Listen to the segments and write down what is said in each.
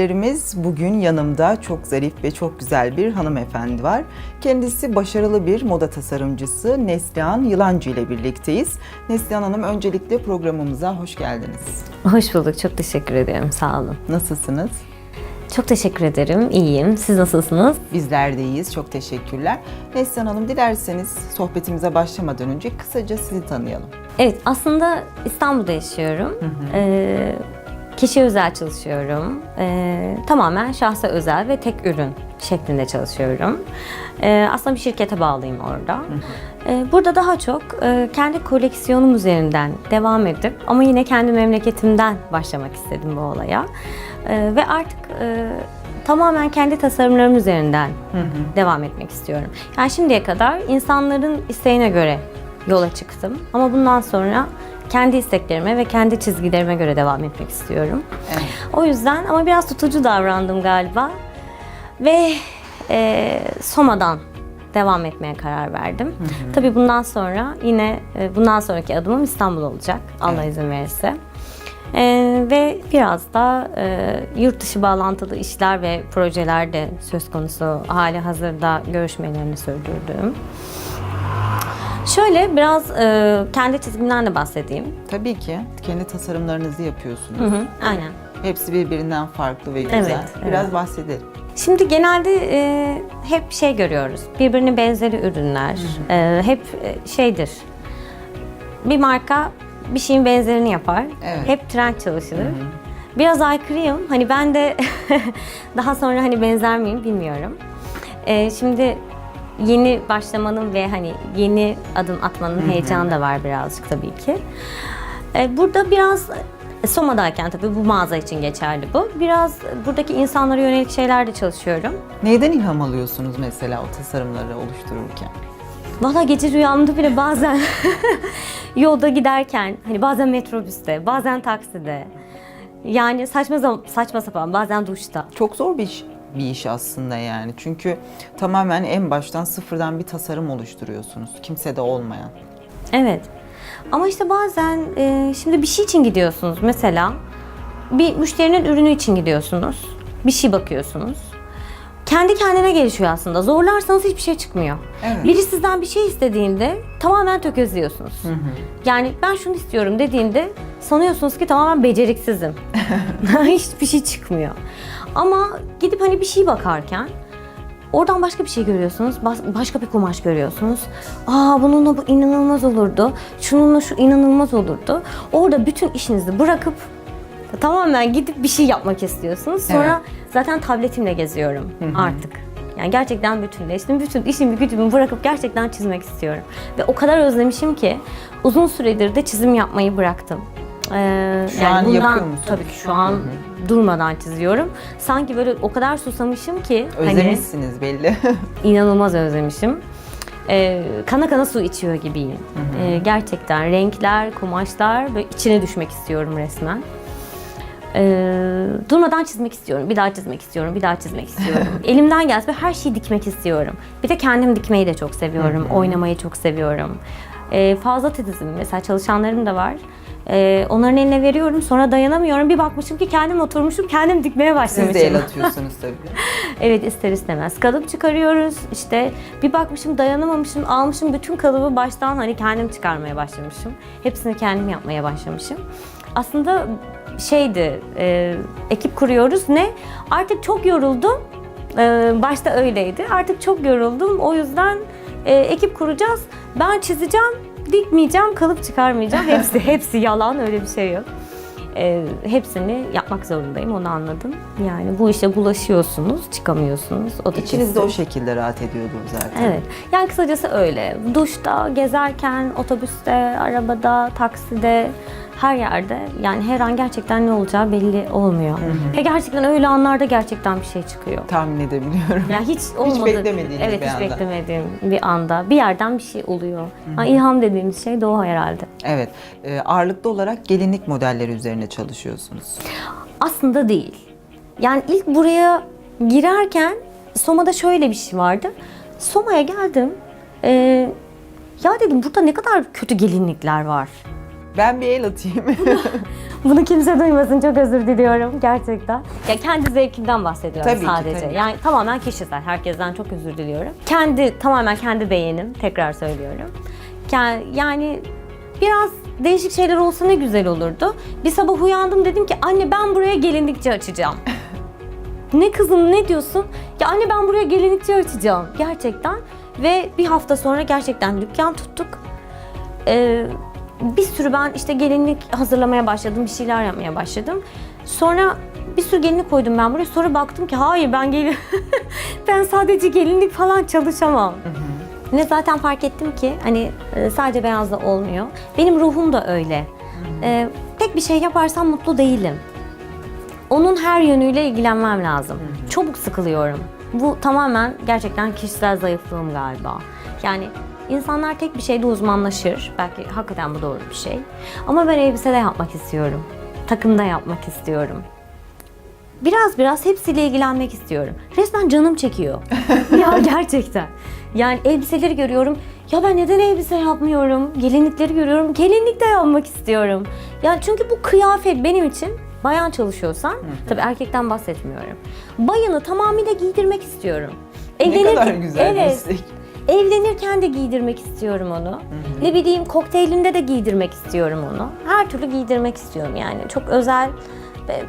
İzleyicilerimiz, bugün yanımda çok zarif ve çok güzel bir hanımefendi var. Kendisi başarılı bir moda tasarımcısı Neslihan Yılancı ile birlikteyiz. Neslihan Hanım öncelikle programımıza hoş geldiniz. Hoş bulduk. Çok teşekkür ederim. Sağ olun. Nasılsınız? Çok teşekkür ederim. İyiyim. Siz nasılsınız? Bizler de iyiyiz. Çok teşekkürler. Neslihan Hanım dilerseniz sohbetimize başlamadan önce kısaca sizi tanıyalım. Evet, aslında İstanbul'da yaşıyorum. Ee, kişi özel çalışıyorum. Ee, tamamen şahsa özel ve tek ürün şeklinde çalışıyorum. Ee, aslında bir şirkete bağlıyım orada. Ee, burada daha çok e, kendi koleksiyonum üzerinden devam edip ama yine kendi memleketimden başlamak istedim bu olaya. Ee, ve artık e, tamamen kendi tasarımlarım üzerinden devam etmek istiyorum. Yani şimdiye kadar insanların isteğine göre yola çıktım. Ama bundan sonra kendi isteklerime ve kendi çizgilerime göre devam etmek istiyorum. Evet. O yüzden ama biraz tutucu davrandım galiba. Ve e, Soma'dan devam etmeye karar verdim. Tabii bundan sonra yine e, bundan sonraki adımım İstanbul olacak. Allah izin verirse. E, ve biraz da e, yurt dışı bağlantılı işler ve projeler de söz konusu hali hazırda görüşmelerini sürdürdüğüm. Şöyle biraz e, kendi çizgimden de bahsedeyim. Tabii ki kendi tasarımlarınızı yapıyorsunuz. Hı hı, aynen. Hepsi birbirinden farklı ve güzel. Evet, Biraz evet. bahsedelim. Şimdi genelde e, hep şey görüyoruz. Birbirine benzeri ürünler. E, hep e, şeydir. Bir marka bir şeyin benzerini yapar. Evet. Hep trend çalışılır. Biraz aykırıyım. Hani ben de daha sonra hani benzer miyim bilmiyorum. E, şimdi yeni başlamanın ve hani yeni adım atmanın heyecanı da var birazcık tabii ki. E, burada biraz e, Soma'dayken tabii bu mağaza için geçerli bu. Biraz buradaki insanlara yönelik şeylerde çalışıyorum. Neyden ilham alıyorsunuz mesela o tasarımları oluştururken? Valla gece rüyamda bile bazen yolda giderken, hani bazen metrobüste, bazen takside. Yani saçma zam- saçma sapan, bazen duşta. Çok zor bir iş, bir iş aslında yani. Çünkü tamamen en baştan sıfırdan bir tasarım oluşturuyorsunuz. Kimsede olmayan. Evet. Ama işte bazen e, şimdi bir şey için gidiyorsunuz mesela. Bir müşterinin ürünü için gidiyorsunuz. Bir şey bakıyorsunuz. Kendi kendine gelişiyor aslında. Zorlarsanız hiçbir şey çıkmıyor. Evet. Biri sizden bir şey istediğinde tamamen tökezliyorsunuz. Yani ben şunu istiyorum dediğinde sanıyorsunuz ki tamamen beceriksizim. Hiçbir şey çıkmıyor. Ama gidip hani bir şey bakarken Oradan başka bir şey görüyorsunuz, başka bir kumaş görüyorsunuz. Aa bununla bu inanılmaz olurdu, şununla şu inanılmaz olurdu. Orada bütün işinizi bırakıp tamamen gidip bir şey yapmak istiyorsunuz. Sonra zaten tabletimle geziyorum artık. Yani gerçekten bütünleştim. Bütün işimi gücümü bırakıp gerçekten çizmek istiyorum. Ve o kadar özlemişim ki uzun süredir de çizim yapmayı bıraktım. Ee, Şu an yapıyor musunuz? Tabii ki şu an durmadan çiziyorum. Sanki böyle o kadar susamışım ki hani Özlemişsiniz belli. inanılmaz özlemişim. Ee, kana kana su içiyor gibiyim. Ee, gerçekten renkler, kumaşlar böyle içine düşmek istiyorum resmen. Ee, durmadan çizmek istiyorum. Bir daha çizmek istiyorum. Bir daha çizmek istiyorum. Elimden gelse her şeyi dikmek istiyorum. Bir de kendim dikmeyi de çok seviyorum. Oynamayı çok seviyorum. Ee, fazla titizim. Mesela çalışanlarım da var. Ee, onların eline veriyorum. Sonra dayanamıyorum. Bir bakmışım ki kendim oturmuşum. Kendim dikmeye başlamışım. Siz de el atıyorsunuz tabii. Evet ister istemez. Kalıp çıkarıyoruz. İşte bir bakmışım dayanamamışım. Almışım bütün kalıbı baştan hani kendim çıkarmaya başlamışım. Hepsini kendim yapmaya başlamışım. Aslında şeydi, e, ekip kuruyoruz. Ne? Artık çok yoruldum. E, başta öyleydi. Artık çok yoruldum. O yüzden e, ekip kuracağız. Ben çizeceğim, dikmeyeceğim, kalıp çıkarmayacağım. Hepsi hepsi yalan. Öyle bir şey yok. E, hepsini yapmak zorundayım onu anladım. Yani bu işe bulaşıyorsunuz, çıkamıyorsunuz. O da İçiniz de kesin. o şekilde rahat ediyordur zaten. Evet. Yani kısacası öyle. Duşta, gezerken, otobüste, arabada, takside her yerde yani her an gerçekten ne olacağı belli olmuyor. Ve gerçekten öyle anlarda gerçekten bir şey çıkıyor. Tahmin edebiliyorum. Ya hiç olmadı. beklemediğiniz evet, bir hiç anda. beklemediğim bir anda bir yerden bir şey oluyor. Ha, ilham dediğimiz şey de o herhalde. Evet. e, ağırlıklı olarak gelinlik modelleri üzerine çalışıyorsunuz. Aslında değil. Yani ilk buraya girerken Soma'da şöyle bir şey vardı. Soma'ya geldim. Ee, ya dedim burada ne kadar kötü gelinlikler var. Ben bir el atayım. Bunu kimse duymasın çok özür diliyorum gerçekten. Ya kendi zevkimden bahsediyorum Tabii ki, sadece. tabii. Yani tamamen kişisel. Herkesten çok özür diliyorum. Kendi tamamen kendi beğenim tekrar söylüyorum. Ke- Yani biraz değişik şeyler olsa ne güzel olurdu. Bir sabah uyandım dedim ki anne ben buraya gelinlikçi açacağım. ne kızım ne diyorsun? Ya anne ben buraya gelinlikçi açacağım gerçekten. Ve bir hafta sonra gerçekten dükkan tuttuk. Ee, bir sürü ben işte gelinlik hazırlamaya başladım, bir şeyler yapmaya başladım. Sonra bir sürü gelinlik koydum ben buraya. Sonra baktım ki hayır ben gelin ben sadece gelinlik falan çalışamam. Ne zaten fark ettim ki hani e, sadece beyazla olmuyor. Benim ruhum da öyle. Ee, tek bir şey yaparsam mutlu değilim. Onun her yönüyle ilgilenmem lazım. Çabuk sıkılıyorum. Bu tamamen gerçekten kişisel zayıflığım galiba. Yani insanlar tek bir şeyde uzmanlaşır. Belki hakikaten bu doğru bir şey. Ama ben elbise de yapmak istiyorum. Takımda yapmak istiyorum. Biraz biraz hepsiyle ilgilenmek istiyorum. Resmen canım çekiyor. ya gerçekten. Yani elbiseleri görüyorum. Ya ben neden elbise yapmıyorum? Gelinlikleri görüyorum. Gelinlik de yapmak istiyorum. Yani çünkü bu kıyafet benim için bayan çalışıyorsan, tabii erkekten bahsetmiyorum. Bayanı tamamıyla giydirmek istiyorum. ne kadar güzel bir evet, istek. Evlenirken de giydirmek istiyorum onu. Ne bileyim kokteylinde de giydirmek istiyorum onu. Her türlü giydirmek istiyorum yani. Çok özel.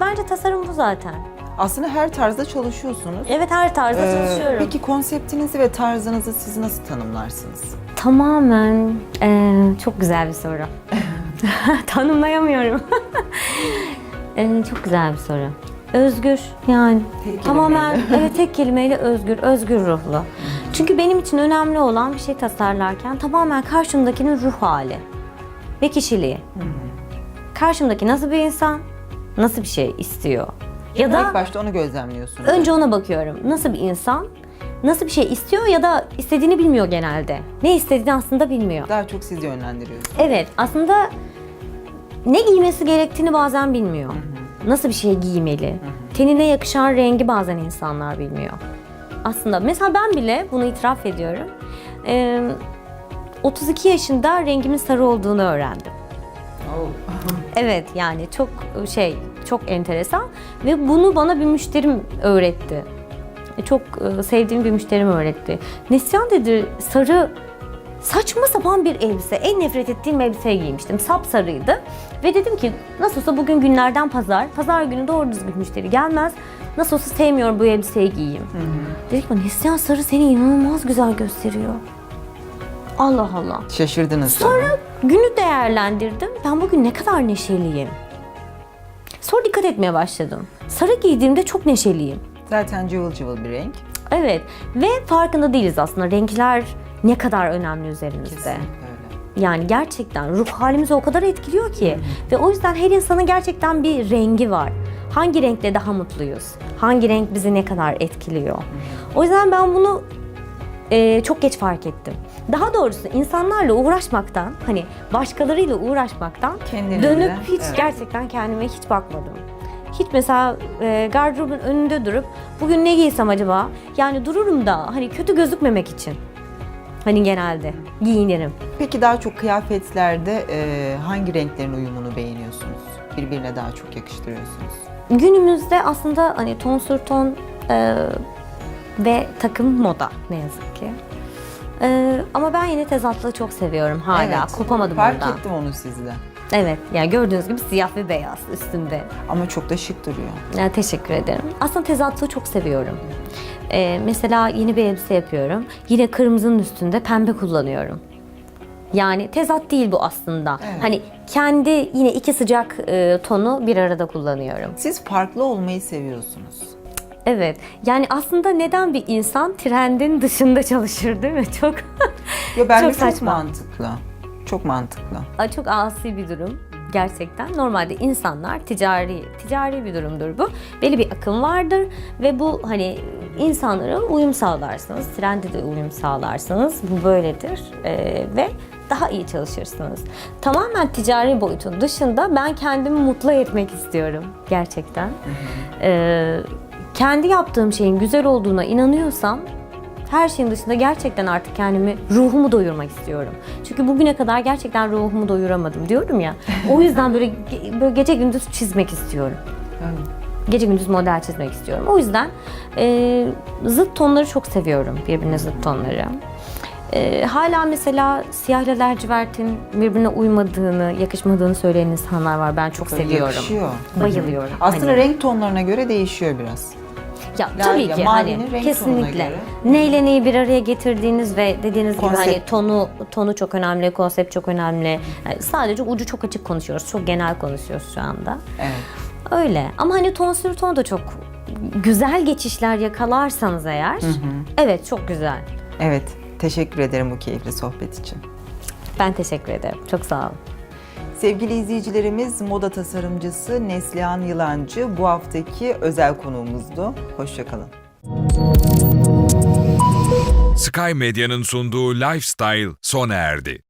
Bence tasarım bu zaten. Aslında her tarzda çalışıyorsunuz. Evet her tarzda Ee, çalışıyorum. Peki konseptinizi ve tarzınızı siz nasıl tanımlarsınız? Tamamen eee, çok güzel bir soru. Tanımlayamıyorum. Eee, çok güzel bir soru. Özgür yani Tek tamamen kelimeyle. evet tek kelimeyle özgür, özgür ruhlu. Çünkü benim için önemli olan bir şey tasarlarken tamamen karşımdakinin ruh hali ve kişiliği. Karşımdaki nasıl bir insan, nasıl bir şey istiyor? Ya da İlk başta onu gözlemliyorsunuz. Önce ona bakıyorum. Nasıl bir insan? Nasıl bir şey istiyor ya da istediğini bilmiyor genelde. Ne istediğini aslında bilmiyor. Daha çok siz yönlendiriyorsunuz. Evet, aslında ne giymesi gerektiğini bazen bilmiyor. Nasıl bir şey giymeli? Tenine yakışan rengi bazen insanlar bilmiyor. Aslında mesela ben bile bunu itiraf ediyorum. Ee, 32 yaşında rengimin sarı olduğunu öğrendim. Evet yani çok şey çok enteresan ve bunu bana bir müşterim öğretti. Çok e, sevdiğim bir müşterim öğretti. Neslihan dedi sarı saçma sapan bir elbise. En nefret ettiğim elbiseyi giymiştim. Sapsarıydı. Ve dedim ki nasıl olsa bugün günlerden pazar. Pazar günü doğru düzgün müşteri gelmez. Nasıl olsa sevmiyorum bu elbiseyi giyeyim. Dedik ki Neslihan sarı seni inanılmaz güzel gösteriyor. Allah Allah. Şaşırdınız Sonra günü değerlendirdim. Ben bugün ne kadar neşeliyim. Sonra dikkat etmeye başladım. Sarı giydiğimde çok neşeliyim. Zaten cıvıl cıvıl bir renk. Evet ve farkında değiliz aslında renkler ne kadar önemli üzerimizde. Kesinlikle öyle. Yani gerçekten ruh halimizi o kadar etkiliyor ki ve o yüzden her insanın gerçekten bir rengi var. Hangi renkle daha mutluyuz? Hangi renk bizi ne kadar etkiliyor? O yüzden ben bunu e, çok geç fark ettim. Daha doğrusu insanlarla uğraşmaktan, hani başkalarıyla uğraşmaktan Kendinizle, dönüp hiç evet. gerçekten kendime hiç bakmadım. Hiç mesela e, gardırobun önünde durup bugün ne giysem acaba? Yani dururum da hani kötü gözükmemek için. Hani genelde giyinirim. Peki daha çok kıyafetlerde e, hangi renklerin uyumunu beğeniyorsunuz? Birbirine daha çok yakıştırıyorsunuz. Günümüzde aslında hani ton sür ton e, ve takım moda ne yazık ki. E, ama ben yine tezatlığı çok seviyorum hala. Evet, Kopamadım Fark oradan. ettim onu sizde. Evet, yani gördüğünüz gibi siyah ve beyaz üstünde. Ama çok da şık duruyor. Yani teşekkür ederim. Aslında tezatlığı çok seviyorum. E, mesela yeni bir elbise yapıyorum. Yine kırmızının üstünde pembe kullanıyorum. Yani tezat değil bu aslında. Evet. Hani kendi yine iki sıcak e, tonu bir arada kullanıyorum. Siz farklı olmayı seviyorsunuz. Evet. Yani aslında neden bir insan trendin dışında çalışır değil mi? Çok Ya bence Çok çok, saçma. mantıklı. Çok mantıklı. Ay, çok asi bir durum. gerçekten. Normalde insanlar ticari ticari bir durumdur bu. Belli bir akım vardır ve bu hani insanlara uyum sağlarsınız, trende de uyum sağlarsınız. Bu böyledir Ee, ve daha iyi çalışırsınız. Tamamen ticari boyutun dışında ben kendimi mutlu etmek istiyorum gerçekten. Ee, kendi yaptığım şeyin güzel olduğuna inanıyorsam her şeyin dışında gerçekten artık kendimi, ruhumu doyurmak istiyorum. Çünkü bugüne kadar gerçekten ruhumu doyuramadım diyorum ya. O yüzden böyle, böyle gece gündüz çizmek istiyorum. Gece gündüz model çizmek istiyorum. O yüzden e, zıt tonları çok seviyorum. Birbirine zıt tonları. E, hala mesela siyah ile lacivertin birbirine uymadığını, yakışmadığını söyleyen insanlar var. Ben çok seviyorum. Yakışıyor. Bayılıyorum. Aslında Hani- renk tonlarına göre değişiyor biraz. Ya La- tabii ki mavinin hani renk kesinlikle. tonuna göre. Neyle neyi bir araya getirdiğiniz ve dediğiniz gibi hani Konsept. tonu tonu çok önemli, konsept çok önemli. Yani sadece ucu çok açık konuşuyoruz. Çok genel konuşuyoruz şu anda. Evet. Öyle. Ama hani ton sür ton da çok güzel geçişler yakalarsanız eğer evet çok güzel. Evet. Teşekkür ederim bu keyifli sohbet için. Ben teşekkür ederim. Çok sağ olun. Sevgili izleyicilerimiz, moda tasarımcısı Neslihan Yılancı bu haftaki özel konuğumuzdu. Hoşçakalın. Sky Medya'nın sunduğu Lifestyle sona erdi.